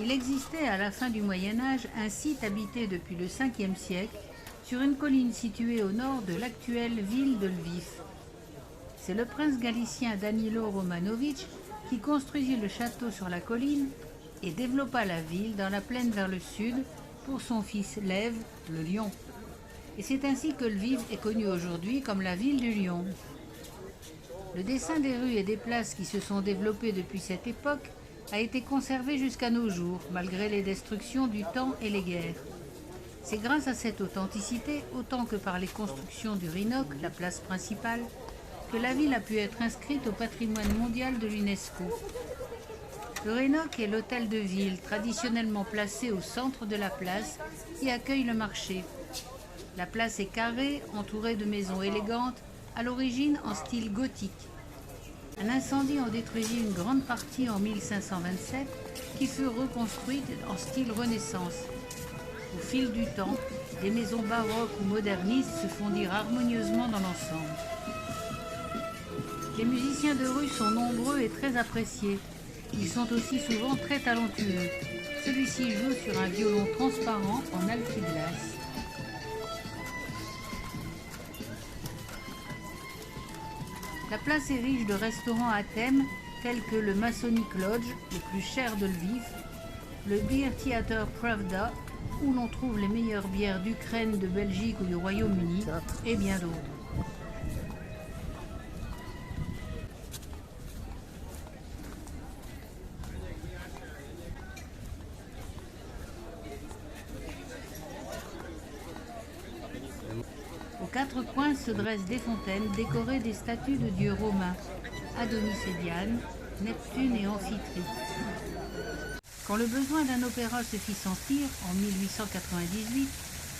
Il existait à la fin du Moyen Âge un site habité depuis le 5e siècle sur une colline située au nord de l'actuelle ville de Lviv. C'est le prince galicien Danilo Romanovitch qui construisit le château sur la colline et développa la ville dans la plaine vers le sud pour son fils Lev, le lion. Et c'est ainsi que Lviv est connu aujourd'hui comme la ville du lion. Le dessin des rues et des places qui se sont développées depuis cette époque a été conservé jusqu'à nos jours, malgré les destructions du temps et les guerres. C'est grâce à cette authenticité, autant que par les constructions du Rhinoc, la place principale, que la ville a pu être inscrite au patrimoine mondial de l'UNESCO. Le Rhinoc est l'hôtel de ville traditionnellement placé au centre de la place qui accueille le marché. La place est carrée, entourée de maisons élégantes, à l'origine en style gothique. Un incendie en détruisit une grande partie en 1527 qui fut reconstruite en style Renaissance. Au fil du temps, les maisons baroques ou modernistes se fondirent harmonieusement dans l'ensemble. Les musiciens de rue sont nombreux et très appréciés. Ils sont aussi souvent très talentueux. Celui-ci joue sur un violon transparent en alpiglas. La place est riche de restaurants à thème tels que le Masonic Lodge, le plus cher de Lviv, le Beer Theater Pravda, où l'on trouve les meilleures bières d'Ukraine, de Belgique ou du Royaume-Uni, et bien d'autres. Se dressent des fontaines décorées des statues de dieux romains, Adonis et Diane, Neptune et Amphitrite. Quand le besoin d'un opéra se fit sentir, en 1898,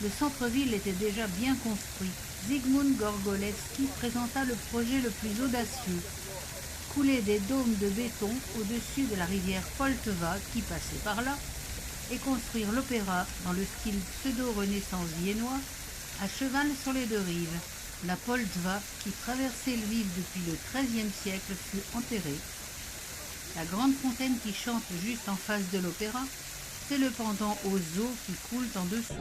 le centre-ville était déjà bien construit. Zygmunt Gorgolewski présenta le projet le plus audacieux. Couler des dômes de béton au-dessus de la rivière Poltava qui passait par là et construire l'opéra dans le style pseudo-renaissance viennois à cheval sur les deux rives. La Poltva, qui traversait Lviv depuis le XIIIe siècle, fut enterrée. La grande fontaine qui chante juste en face de l'opéra, c'est le pendant aux eaux qui coulent en dessous.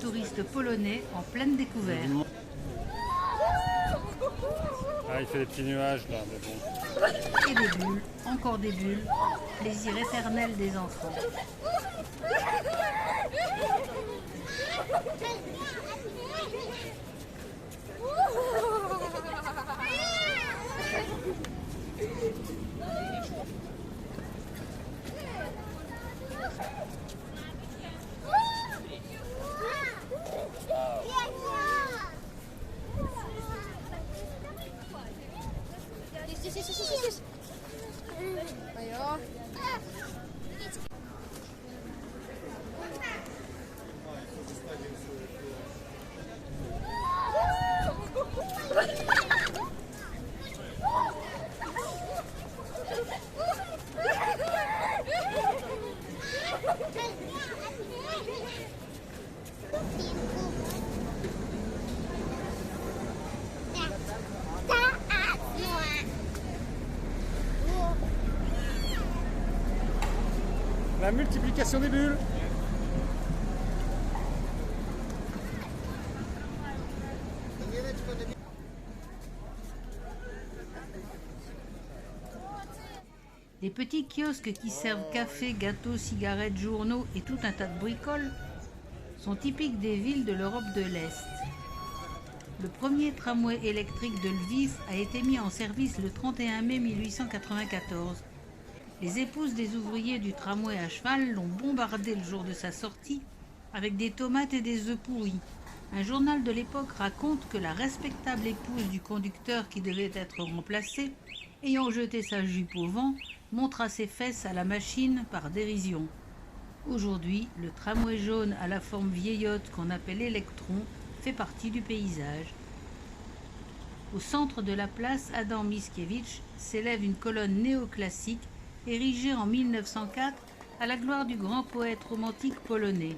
Touristes polonais en pleine découverte. Ah, il fait des petits nuages là, mais bon. Et des bulles, encore des bulles, plaisir éternel des enfants. La multiplication des bulles Des petits kiosques qui servent café, gâteaux, cigarettes, journaux et tout un tas de bricoles sont typiques des villes de l'Europe de l'Est. Le premier tramway électrique de Lviv a été mis en service le 31 mai 1894. Les épouses des ouvriers du tramway à cheval l'ont bombardé le jour de sa sortie avec des tomates et des œufs pourris. Un journal de l'époque raconte que la respectable épouse du conducteur qui devait être remplacé, ayant jeté sa jupe au vent, montra ses fesses à la machine par dérision. Aujourd'hui, le tramway jaune à la forme vieillotte qu'on appelle électron fait partie du paysage. Au centre de la place Adam Mickiewicz s'élève une colonne néoclassique érigée en 1904 à la gloire du grand poète romantique polonais.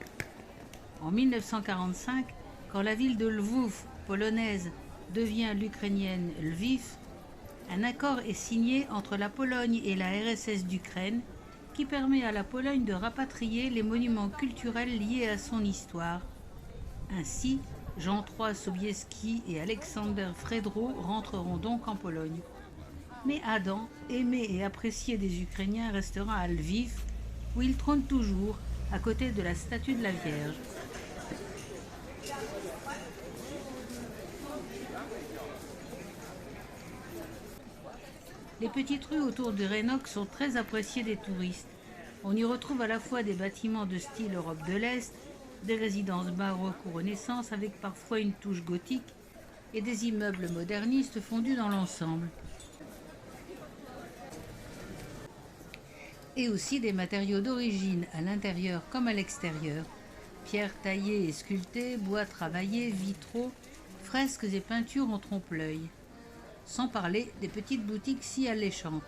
En 1945, quand la ville de Lvov, polonaise, devient l'ukrainienne Lviv, un accord est signé entre la Pologne et la RSS d'Ukraine qui permet à la Pologne de rapatrier les monuments culturels liés à son histoire. Ainsi, Jean III Sobieski et Alexander Fredro rentreront donc en Pologne. Mais Adam, aimé et apprécié des Ukrainiens, restera à Lviv, où il trône toujours, à côté de la statue de la Vierge. Les petites rues autour de Renox sont très appréciées des touristes. On y retrouve à la fois des bâtiments de style Europe de l'Est, des résidences baroques ou Renaissance avec parfois une touche gothique et des immeubles modernistes fondus dans l'ensemble. Et aussi des matériaux d'origine à l'intérieur comme à l'extérieur. Pierres taillées et sculptées, bois travaillés, vitraux, fresques et peintures en trompe-l'œil. Sans parler des petites boutiques si alléchantes.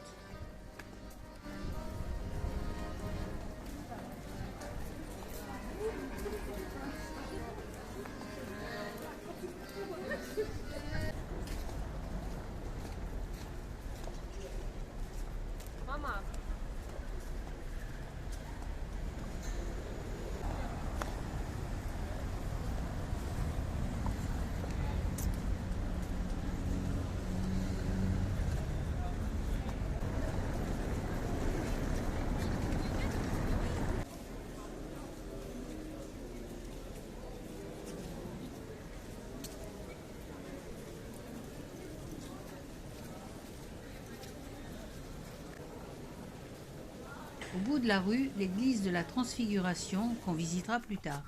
Au bout de la rue, l'église de la Transfiguration qu'on visitera plus tard.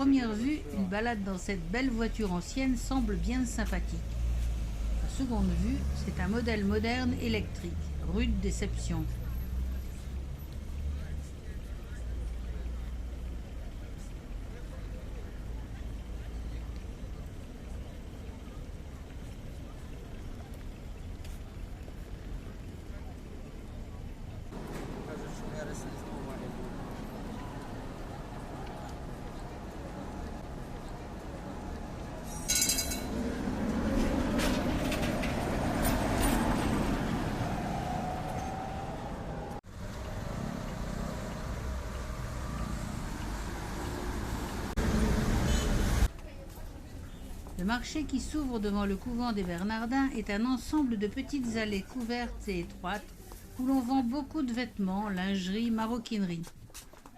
Première vue, une balade dans cette belle voiture ancienne semble bien sympathique. À seconde vue, c'est un modèle moderne électrique. Rude déception. Le marché qui s'ouvre devant le couvent des Bernardins est un ensemble de petites allées couvertes et étroites où l'on vend beaucoup de vêtements, lingerie, maroquinerie.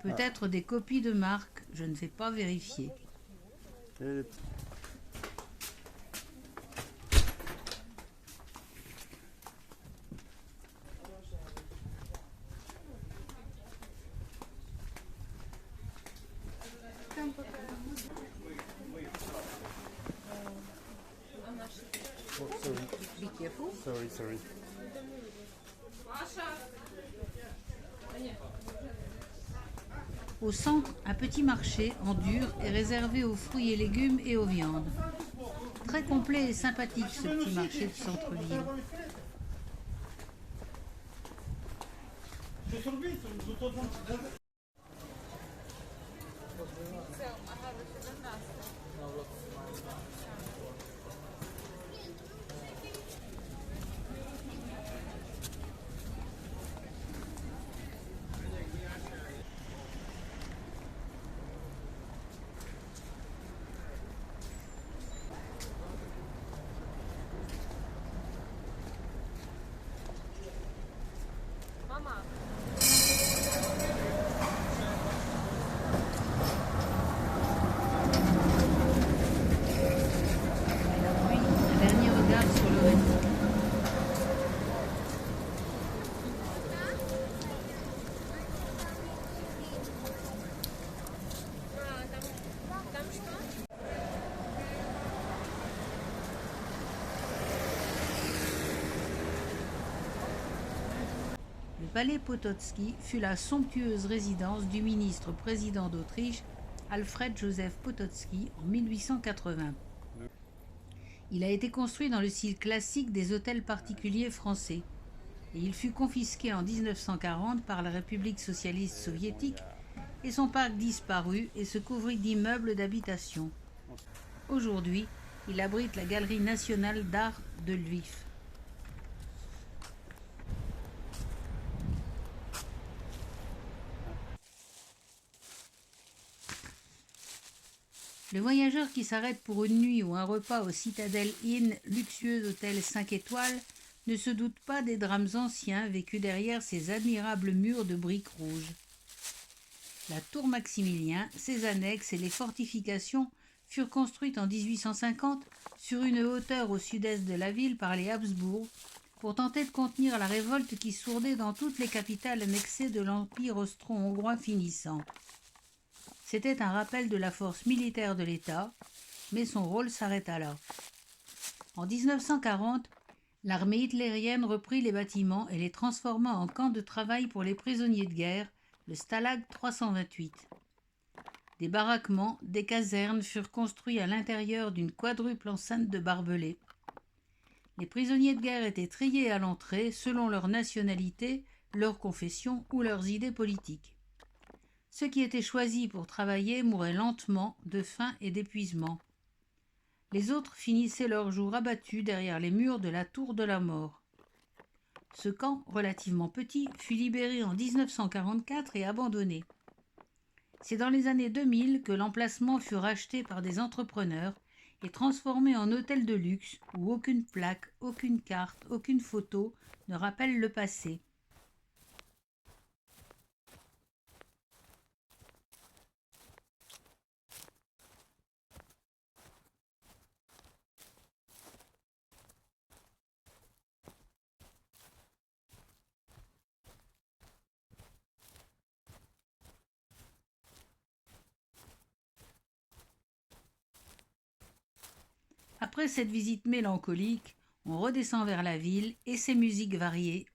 Peut-être des copies de marque, je ne vais pas vérifier. Et Oh, sorry. Be careful. Au centre, un petit marché en dur est réservé aux fruits et légumes et aux viandes. Très complet et sympathique ce petit marché de centre-ville. Palais Potocki fut la somptueuse résidence du ministre-président d'Autriche Alfred Joseph Potocki en 1880. Il a été construit dans le style classique des hôtels particuliers français et il fut confisqué en 1940 par la République socialiste soviétique et son parc disparut et se couvrit d'immeubles d'habitation. Aujourd'hui, il abrite la Galerie nationale d'art de Lviv. Le voyageur qui s'arrête pour une nuit ou un repas au Citadel Inn, luxueux hôtel 5 étoiles, ne se doute pas des drames anciens vécus derrière ces admirables murs de briques rouges. La tour Maximilien, ses annexes et les fortifications furent construites en 1850 sur une hauteur au sud-est de la ville par les Habsbourg pour tenter de contenir la révolte qui sourdait dans toutes les capitales annexées de l'Empire austro-hongrois finissant. C'était un rappel de la force militaire de l'État, mais son rôle s'arrêta là. En 1940, l'armée hitlérienne reprit les bâtiments et les transforma en camps de travail pour les prisonniers de guerre, le Stalag 328. Des baraquements, des casernes furent construits à l'intérieur d'une quadruple enceinte de barbelés. Les prisonniers de guerre étaient triés à l'entrée selon leur nationalité, leur confession ou leurs idées politiques. Ceux qui étaient choisis pour travailler mouraient lentement de faim et d'épuisement. Les autres finissaient leurs jours abattus derrière les murs de la tour de la mort. Ce camp, relativement petit, fut libéré en 1944 et abandonné. C'est dans les années 2000 que l'emplacement fut racheté par des entrepreneurs et transformé en hôtel de luxe où aucune plaque, aucune carte, aucune photo ne rappelle le passé. Après cette visite mélancolique, on redescend vers la ville et ses musiques variées